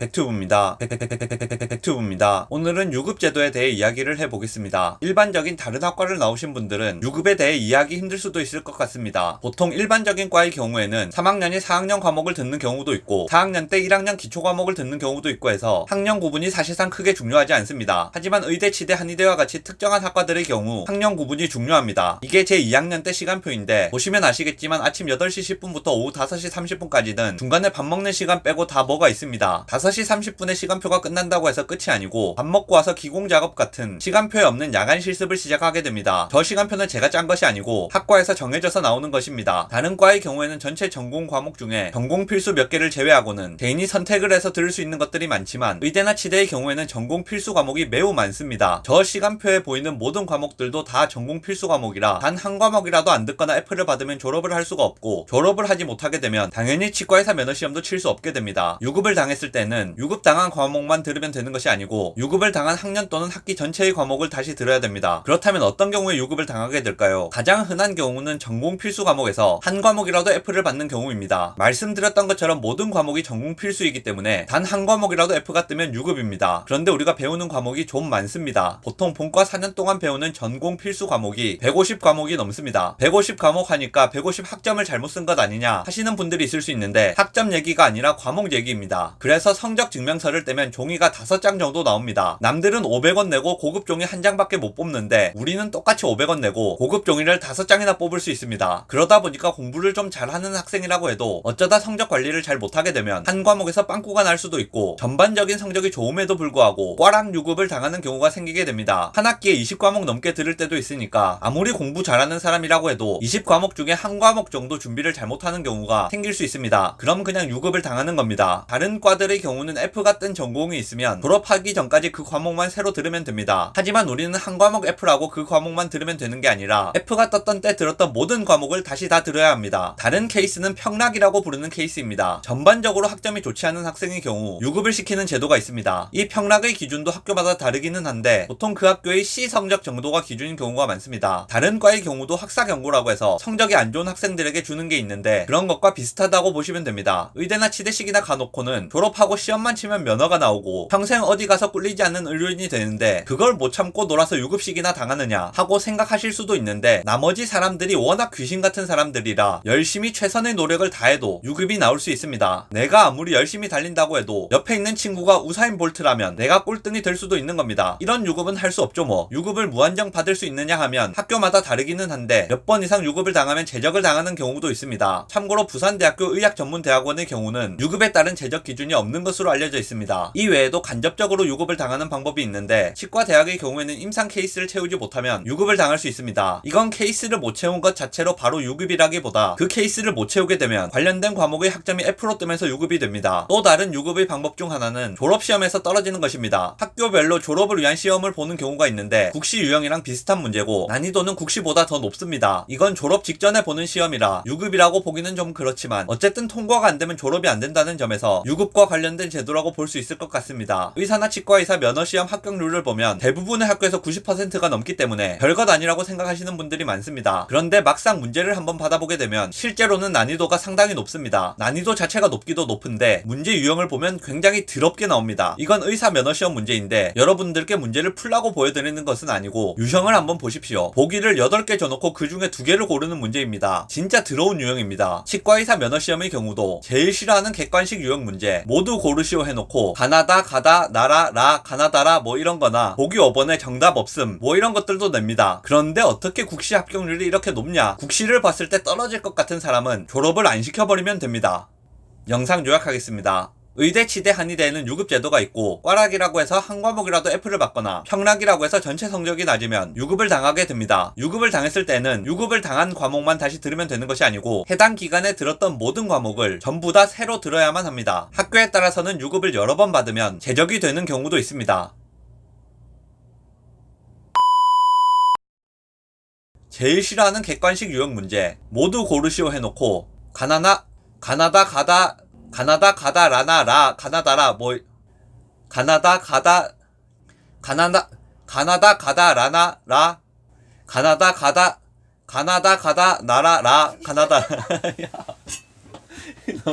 백튜브입니다. 백튜브입니다. 오늘은 유급제도에 대해 이야기를 해보겠습니다. 일반적인 다른 학과를 나오신 분들은 유급에 대해 이해하기 힘들 수도 있을 것 같습니다. 보통 일반적인 과의 경우에는 3학년이 4학년 과목을 듣는 경우도 있고 4학년 때 1학년 기초 과목을 듣는 경우도 있고 해서 학년 구분이 사실상 크게 중요하지 않습니다. 하지만 의대, 치대, 한의대와 같이 특정한 학과들의 경우 학년 구분이 중요합니다. 이게 제 2학년 때 시간표인데 보시면 아시겠지만 아침 8시 10분부터 오후 5시 30분까지는 중간에 밥 먹는 시간 빼고 다 뭐가 있습니다. 5시 30분에 시간표가 끝난다고 해서 끝이 아니고 밥 먹고 와서 기공 작업 같은 시간표에 없는 야간 실습을 시작하게 됩니다. 저 시간표는 제가 짠 것이 아니고 학과에서 정해져서 나오는 것입니다. 다른 과의 경우에는 전체 전공 과목 중에 전공 필수 몇 개를 제외하고는 개인이 선택을 해서 들을 수 있는 것들이 많지만 의대나 치대의 경우에는 전공 필수 과목이 매우 많습니다. 저 시간표에 보이는 모든 과목들도 다 전공 필수 과목이라 단 한 과목이라도 안 듣거나 F를 받으면 졸업을 할 수가 없고 졸업을 하지 못하게 되면 당연히 치과의사 면허 시험도 칠 수 없게 됩니다. 유급을 당했을 때는 유급 당한 과목만 들으면 되는 것이 아니고 유급을 당한 학년 또는 학기 전체의 과목을 다시 들어야 됩니다. 그렇다면 어떤 경우에 유급을 당하게 될까요? 가장 흔한 경우는 전공 필수 과목에서 한 과목이라도 F를 받는 경우입니다. 말씀드렸던 것처럼 모든 과목이 전공 필수이기 때문에 단 한 과목이라도 F가 뜨면 유급입니다. 그런데 우리가 배우는 과목이 좀 많습니다. 보통 본과 4년 동안 배우는 전공 필수 과목이 150 과목이 넘습니다. 150 과목 하니까 150 학점을 잘못 쓴 것 아니냐 하시는 분들이 있을 수 있는데 학점 얘기가 아니라 과목 얘기입니다. 그래서 성적 증명서를 떼면 종이가 5장 정도 나옵니다. 남들은 500원 내고 고급 종이 한 장밖에 못 뽑는데 우리는 똑같이 500원 내고 고급 종이를 5장이나 뽑을 수 있습니다. 그러다 보니까 공부를 좀 잘하는 학생이라고 해도 어쩌다 성적 관리를 잘 못하게 되면 한 과목에서 빵꾸가 날 수도 있고 전반적인 성적이 좋음에도 불구하고 꽈락 유급을 당하는 경우가 생기게 됩니다. 한 학기에 20과목 넘게 들을 때도 있으니까 아무리 공부 잘하는 사람이라고 해도 20과목 중에 한 과목 정도 준비를 잘못하는 경우가 생길 수 있습니다. 그럼 그냥 유급을 당하는 겁니다. 다른 과들의 경우는 F가 뜬 전공이 있으면 졸업하기 전까지 그 과목만 새로 들으면 됩니다. 하지만 우리는 한 과목 F라고 그 과목만 들으면 되는 게 아니라 F가 떴던 때 들었던 모든 과목을 다시 다 들어야 합니다. 다른 케이스는 평락이라고 부르는 케이스입니다. 전반적으로 학점이 좋지 않은 학생의 경우 유급을 시키는 제도가 있습니다. 이 평락의 기준도 학교마다 다르기는 한데 보통 그 학교의 C 성적 정도가 기준인 경우가 많습니다. 다른 과의 경우도 학사 경고라고 해서 성적이 안 좋은 학생들에게 주는 게 있는데 그런 것과 비슷하다고 보시면 됩니다. 의대나 치대식이나 가놓고는 졸업하고 시험만 치면 면허가 나오고 평생 어디 가서 꿀리지 않는 의료인이 되는데 그걸 못 참고 놀아서 유급식이나 당하느냐 하고 생각하실 수도 있는데 나머지 사람들이 워낙 귀신 같은 사람들이라 열심히 최선의 노력을 다해도 유급이 나올 수 있습니다. 내가 아무리 열심히 달린다고 해도 옆에 있는 친구가 우사인 볼트라면 내가 꼴등이 될 수도 있는 겁니다. 이런 유급은 할 수 없죠 뭐. 유급을 무한정 받을 수 있느냐 하면 학교마다 다르기는 한데 몇 번 이상 유급을 당하면 제적을 당하는 경우도 있습니다. 참고로 부산대학교 의학전문대학원의 경우는 유급에 따른 제적 기준이 없는 것 으로 알려져 있습니다. 이 외에도 간접적으로 유급을 당하는 방법이 있는데 치과 대학의 경우에는 임상 케이스를 채우지 못하면 유급을 당할 수 있습니다. 이건 케이스를 못 채운 것 자체로 바로 유급이라기보다 그 케이스를 못 채우게 되면 관련된 과목의 학점이 F로 뜨면서 유급이 됩니다. 또 다른 유급의 방법 중 하나는 졸업시험에서 떨어지는 것입니다. 학교별로 졸업을 위한 시험을 보는 경우가 있는데 국시 유형이랑 비슷한 문제고 난이도는 국시보다 더 높습니다. 이건 졸업 직전에 보는 시험이라 유급이라고 보기는 좀 그렇지만 어쨌든 통과가 안 되면 졸업이 안 된다는 점에서 유급과 관련된 제도라고 볼 수 있을 것 같습니다. 의사나 치과의사 면허시험 합격률을 보면 대부분의 학교에서 90%가 넘기 때문에 별것 아니라고 생각하시는 분들이 많습니다. 그런데 막상 문제를 한번 받아보게 되면 실제로는 난이도가 상당히 높습니다. 난이도 자체가 높기도 높은데 문제 유형을 보면 굉장히 더럽게 나옵니다. 이건 의사 면허시험 문제인데 여러분들께 문제를 풀라고 보여드리는 것은 아니고 유형을 한번 보십시오. 보기를 8개 줘놓고 그 중에 2개를 고르는 문제입니다. 진짜 더러운 유형입니다. 치과의사 면허시험의 경우도 제일 싫어하는 객관식 유형 문제 모두 고 르시오 해놓고 가나다, 가다, 나라, 라, 가나다라 뭐 이런 거나 보기 5번에 정답 없음 뭐 이런 것들도 냅니다. 그런데 어떻게 국시 합격률이 이렇게 높냐? 국시를 봤을 때 떨어질 것 같은 사람은 졸업을 안 시켜버리면 됩니다. 영상 요약하겠습니다. 의대, 치대, 한의대에는 유급 제도가 있고 꽈락이라고 해서 한 과목이라도 F를 받거나 평락이라고 해서 전체 성적이 낮으면 유급을 당하게 됩니다. 유급을 당했을 때는 유급을 당한 과목만 다시 들으면 되는 것이 아니고 해당 기간에 들었던 모든 과목을 전부 다 새로 들어야만 합니다. 학교에 따라서는 유급을 여러 번 받으면 제적이 되는 경우도 있습니다. 제일 싫어하는 객관식 유형 문제 모두 고르시오 해놓고 가나나 가나다 가다 가나다 가다 라나 라 가나다라 뭐 가나다 가다 가나다 가나다 가다 라나 라 가나다 가다 가나다 가다 나라 라 가나다 야. 너-